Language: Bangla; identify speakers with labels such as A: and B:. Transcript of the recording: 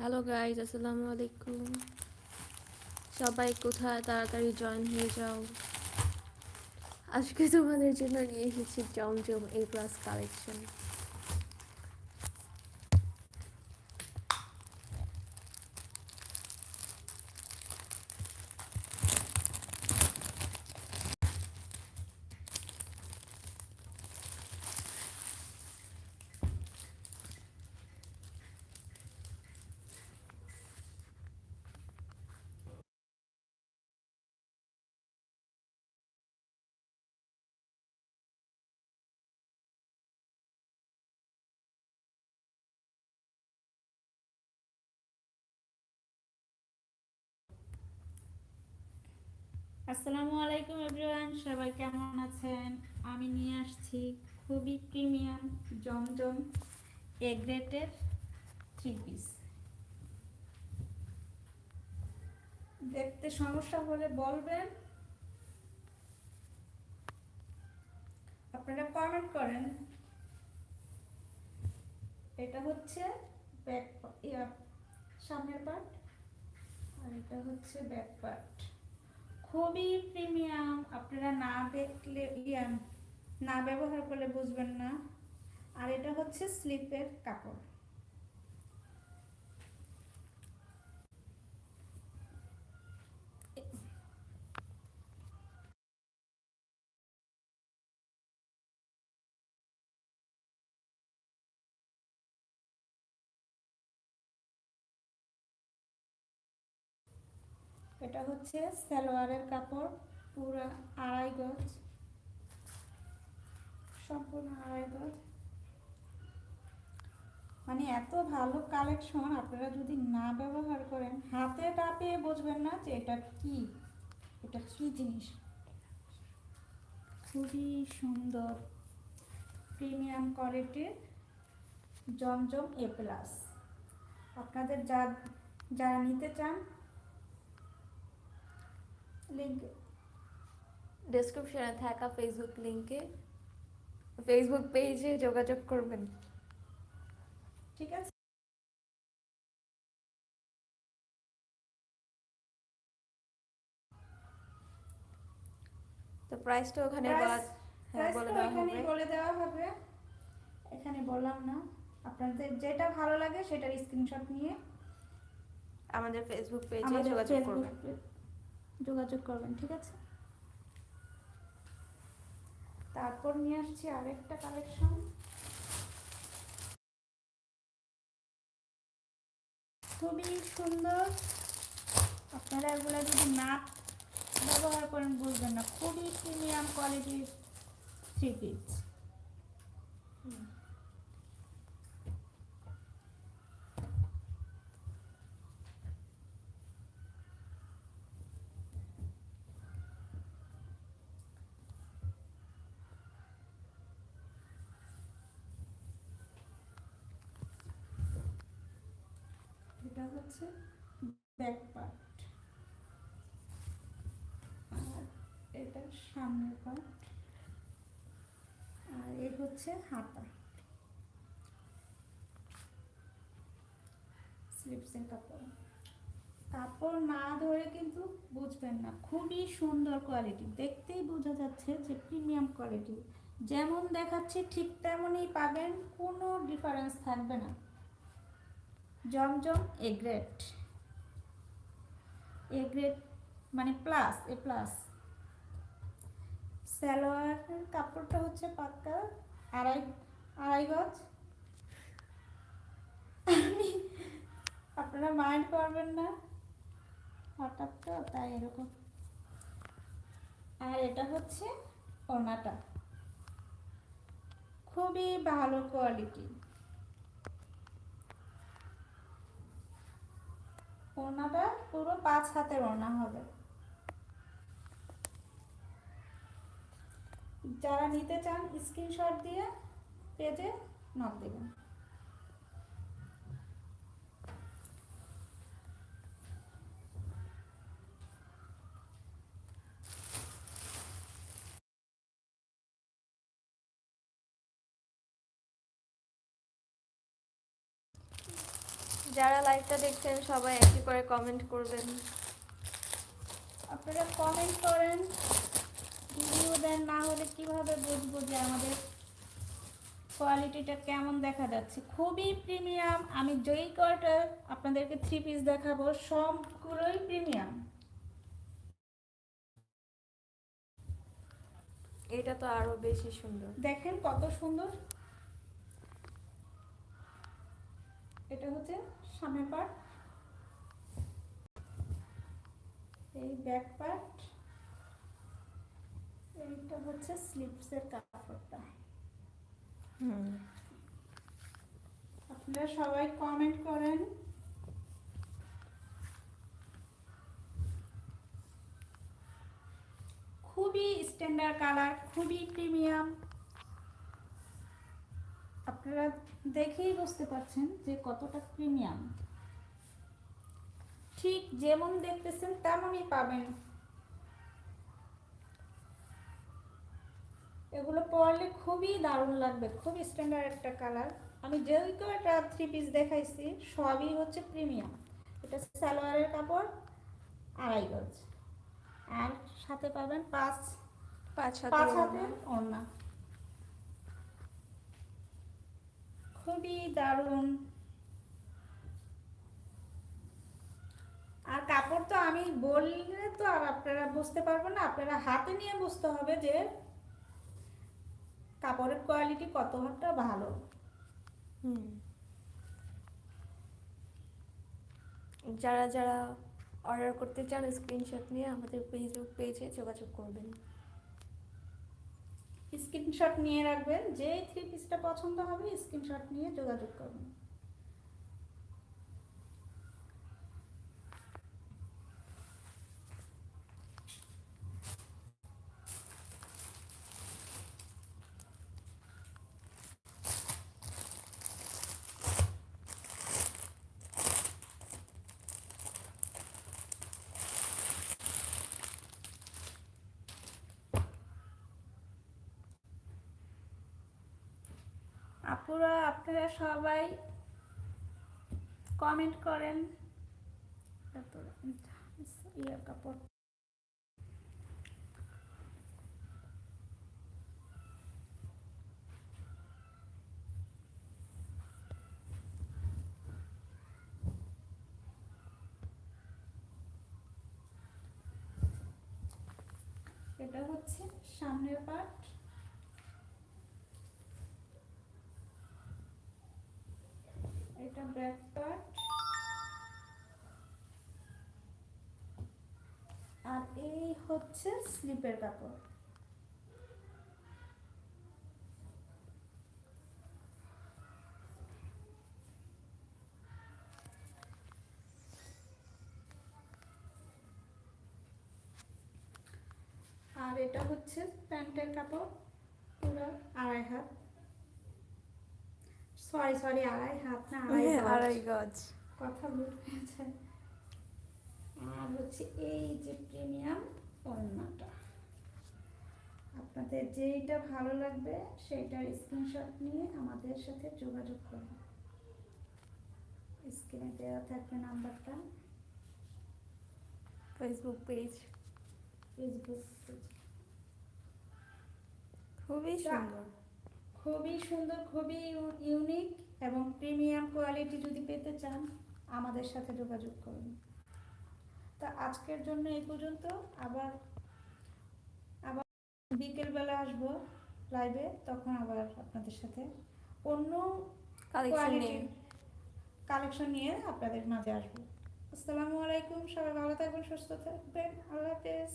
A: হ্যালো গাইজ আসসালামু আলাইকুম। সবাই কোথায়? তাড়াতাড়ি জয়েন হয়ে যাও। আজকে তোমাদের জন্য নিয়ে এসেছি জমজম এ প্লাস কালেকশন
B: আসসালামু আলাইকুম এভরিওয়ান, সবাই কেমন আছেন? আমি নিয়ে আসছি খুবই প্রিমিয়াম জমজম এগ্রেটের থ্রি পিস দেখতে সমস্যা হলে বলবেন। আপনারা কমেন্ট করেন। এটা হচ্ছে ব্যাক সামনের পার্ট আর এটা হচ্ছে ব্যাক পার্ট খুবই প্রিমিয়াম আপনারা না দেখলে না ব্যবহার করলে বুঝবেন না। আর এটা হচ্ছে স্লিপের কাপড়। এটা হচ্ছে সালোয়ারের কাপড়, পুরো আড়াই গজ। সম্পূর্ণ আড়াই গজ। মানে এত ভালো কালেকশন, আপনারা যদি না ব্যবহার করেন, হাতে টাপে বুঝবেন না যে এটা কি এটা কি জিনিস। খুবই সুন্দর প্রিমিয়াম কোয়ালিটির জমজম এ প্লাস। আপনাদের যা, যারা নিতে চান লিঙ্ক
A: ডেসক্রিপশনে থাকা ফেসবুক লিংকে ফেসবুক পেজে যোগাযোগ করবেন।
B: ঠিক আছে?
A: তো প্রাইসটা ওখানে বলা হ্যাঁ বলে দেওয়া হবে।
B: এখানে বললাম না। আপনাদের যেটা ভালো লাগে সেটার স্ক্রিনশট নিয়ে
A: আমাদের ফেসবুক পেজে যোগাযোগ করবেন।
B: যোগাযোগ করবেন, ঠিক আছে? তারপর নিয়ে আসছি আরেকটা কালেকশন খুবই সুন্দর। আপনারা এগুলো যদি না ব্যবহার করেন, বুঝবেন না। খুবই প্রিমিয়াম কোয়ালিটির থ্রি পিস হচ্ছে ব্যাক পার্ট আর এটা সামনের পার্ট। আর এই হচ্ছে হাতা। স্লিপসের কাপড়। কাপড় না ধরে কিন্তু বুঝবেন না। খুবই সুন্দর কোয়ালিটি দেখতেই বোঝা যাচ্ছে যে প্রিমিয়াম কোয়ালিটি যেমন দেখাচ্ছে ঠিক তেমনই পাবেন, কোনো ডিফারেন্স থাকবে না। Zamzam A grade A grade মানে প্লাস এ প্লাস সালোয়ারের কাপড়টা হচ্ছে পাক্কা আড়াই আড়াই গজ। আপনারা মাইন্ড করবেন না। হঠাৎ তো তাই এরকম। আর এটা হচ্ছে ওনাটা। খুবই ভালো কোয়ালিটি ওড়নাটা পুরো পাঁচ হাতে ওড়না হবে। যারা নিতে চান স্ক্রিনশট দিয়ে পেজে নক দেবেন।
A: যারা লাইভটা দেখছেন সবাই একই করে কমেন্ট করবেন।
B: আপনারা কমেন্ট করেন ভিডিও দেন না হলে কীভাবে বুঝব যে আমাদের কোয়ালিটিটা কেমন দেখা যাচ্ছে? খুবই প্রিমিয়াম আমি যেই কয়টা আপনাদেরকে থ্রি পিস দেখাবো সবগুলোই প্রিমিয়াম
A: এটা তো আরও বেশি সুন্দর।
B: দেখেন কত সুন্দর। এটা হচ্ছে সামনের পার্ট এই ব্যাক পার্ট এইটা হচ্ছে স্লিপসের কাপড়টা।
A: হুম।
B: আপনারা সবাই কমেন্ট করেন। খুবই স্ট্যান্ডার্ড কালার খুবই প্রিমিয়াম আপনারা দেখেই বুঝতে পারছেন যে কতটা প্রিমিয়াম ঠিক যেমন দেখতেছেন তেমনই পাবেন। এগুলো পরলে খুবই দারুণ লাগবে খুবই স্ট্যান্ডার্ড একটা কালার আমি যেই কয়টা থ্রি পিস দেখাইছি সবই হচ্ছে প্রিমিয়াম এটা সালোয়ারের কাপড় আড়াই গজ। আর সাথে পাবেন পাঁচ
A: পাঁচ
B: পাঁচ
A: হাতে
B: হাতের ওড়না। খুবই দারুণ। আর কাপড় তো আমি বললে তো আর আপনারা বুঝতে পারবেন না, আপনারা হাতে নিয়ে বুঝতে হবে যে কাপড়ের কোয়ালিটি কতটা ভালো।
A: যারা যারা অর্ডার করতে চান স্ক্রিনশট নিয়ে আমাদের ফেসবুক পেজে যোগাযোগ করবেন।
B: স্ক্রিনশট নিয়ে রাখবেন যেই থ্রি পিসটা পছন্দ হবে স্ক্রিনশট নিয়ে যোগাযোগ করবেন। আপুরা আপনারা সবাই কমেন্ট করেন। কাপড়। এটা হচ্ছে সামনের পার্ট এটা ব্যাক পার্ট আর এই হচ্ছে স্লিপের কাপড় আর এটা হচ্ছে প্যান্টের কাপড় পুরো আড়াই হাত। সরি সরি আড়াই হাত না আড়াই গজ।
A: আড়াই গজ।
B: কথা ভুল হয়েছে। আর হচ্ছে এই যে প্রিমিয়াম ওড়নাটা। আপনাদের যেইটা ভালো লাগবে সেইটার স্ক্রিনশট নিয়ে আমাদের সাথে যোগাযোগ করুন। স্ক্রিনে দেওয়া থাকবে নাম্বারটা।
A: ফেসবুক পেজ
B: ফেসবুক
A: খুবই
B: তা-
A: সুন্দর।
B: খুবই সুন্দর খুবই ইউনিক এবং প্রিমিয়াম কোয়ালিটি যদি পেতে চান আমাদের সাথে যোগাযোগ করুন। তা আজকের জন্য এই পর্যন্ত। আবার আবার বিকেলবেলা আসব লাইভে তখন আবার আপনাদের সাথে অন্য
A: কালেকশন নিয়ে।
B: কালেকশন নিয়ে আপনাদের মাঝে আসব। আসসালামু আলাইকুম সবাই ভালো থাকবেন সুস্থ থাকবেন। আল্লাহ হাফেজ।